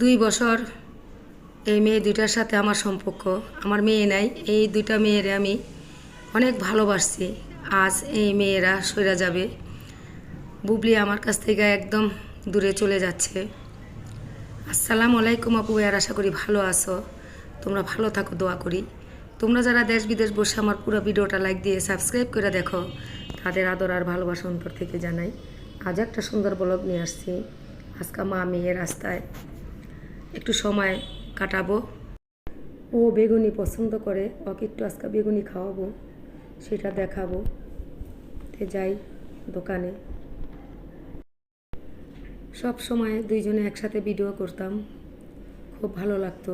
দুই বছর এই মেয়ে দুইটার সাথে আমার সম্পর্ক। আমার মেয়ে নাই, এই দুইটা মেয়েরে আমি অনেক ভালোবাসছি। আজ এই মেয়েরা সরে যাবে। বুবলি আমার কাছ থেকে একদম দূরে চলে যাচ্ছে। আসসালামু আলাইকুম আপু আর আশা করি ভালো আছো। তোমরা ভালো থাকো, দোয়া করি। তোমরা যারা দেশ বিদেশ বসে আমার পুরো ভিডিওটা লাইক দিয়ে সাবস্ক্রাইব করে দেখো, তাদের আদর আর ভালোবাসা অন্তর থেকে জানাই। আজ একটা সুন্দর ব্লগ নিয়ে আসছি। আজকে মা মেয়ে রাস্তায় একটু সময় কাটাবো। ও বেগুনি পছন্দ করে, ওকে একটু আজকে বেগুনি খাওয়াবো, সেটা দেখাবো। তে যাই দোকানে। সব সময় দুইজনে একসাথে ভিডিও করতাম। খুব ভালো লাগতো।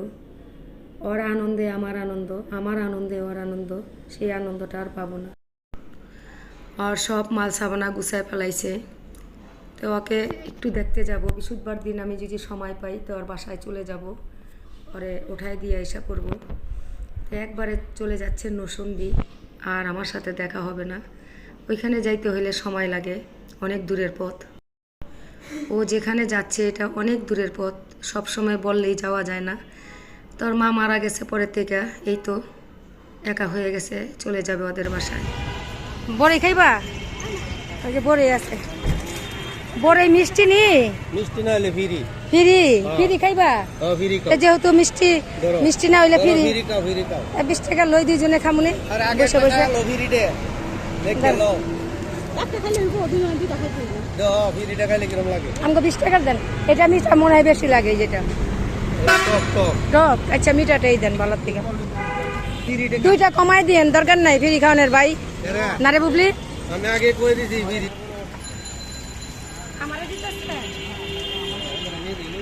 ওর আনন্দে আমার আনন্দ, আমার আনন্দে ওর আনন্দ, সেই আনন্দটা আর পাবো না। আর সব মাল সাবানা গুছায় ফেলাইছে। তো ওকে একটু দেখতে যাব। বৃহস্পতিবার দিন আমি যদি সময় পাই, তো ওর বাসায় চলে যাব। পরে উঠায় দিয়ে এসা করব তো একবারে চলে যাচ্ছে নসুন্দি আর আমার সাথে দেখা হবে না। ওইখানে যাইতে হলে সময় লাগে, অনেক দূরের পথ। ও যেখানে যাচ্ছে, এটা অনেক দূরের পথ। সব সময় বললেই যাওয়া যায় না। তোর মা মারা গেছে পরের থেকে, এই তো একা হয়ে গেছে, চলে যাবে ওদের বাসায়। বড়ি খাইবা? বড়ি আছে। বড়ি মিষ্টি নি? মিষ্টি না হলে ফিরি। ফিরি? ফিরি খাইবা? ও ফিরি এ যেহেতু মিষ্টি মিষ্টি না হইলে ফিরি। ফিরি খাও ফিরি খাও। এ বিশ টাকা লই দুইজনে খামুনি। আর আগে বসে বসে। লো ফিরি দে। দেখে লো দাও ফিরিটা খাইলে কিরম লাগে? আমাকে বিশ টাকার দেন। এটা মিঠা মনে হয় বেশি লাগে যেটা। টক টক। টক? আচ্ছা মিঠাটাই দেন ভালোর থেকে দুইটা কমাই দিয়েন দরকার নাই ফিরি খাওয়ানোর ভাই। না রে বুবলি? আমি আগে কই দিছি ফিরি আমারে দিতেছে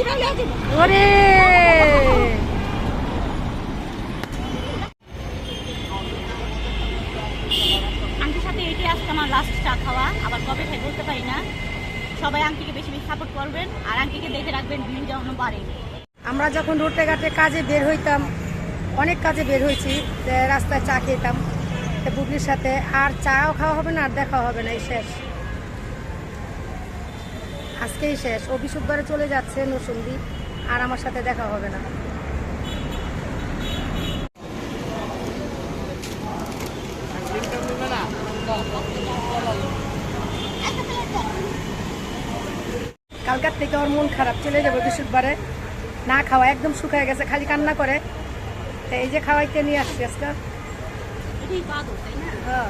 ওরে! আন্টির সাথে এটাই আজকে আমার লাস্ট চা খাওয়া আবার কবে খাই বলতে পারি না। সবাই আন্টিকে বেশি বেশি সাপোর্ট করবেন আর আন্টিকে দেখে রাখবেন ভিড় যেন বাড়ে। আমরা যখন রোডে ঘাটে কাজে বের হইতাম অনেক কাজে বের হয়েছি রাস্তায় চা খেতাম বুবলির সাথে আর চাও খাওয়া হবে না আর দেখাও হবে না এই শেষ। আজকেই শেষ। ও বিশুদ্ধবারে চলে যাচ্ছে নসুন্দি আর আমার সাথে দেখা হবে না। কালকার থেকে ওর মন খারাপ চলে যাবে বিশুদ্ধবারে না খাওয়া একদম শুকায় গেছে খালি কান্না করে। তো এই যে খাওয়াইতে নিয়ে আসছি আজকে। হ্যাঁ,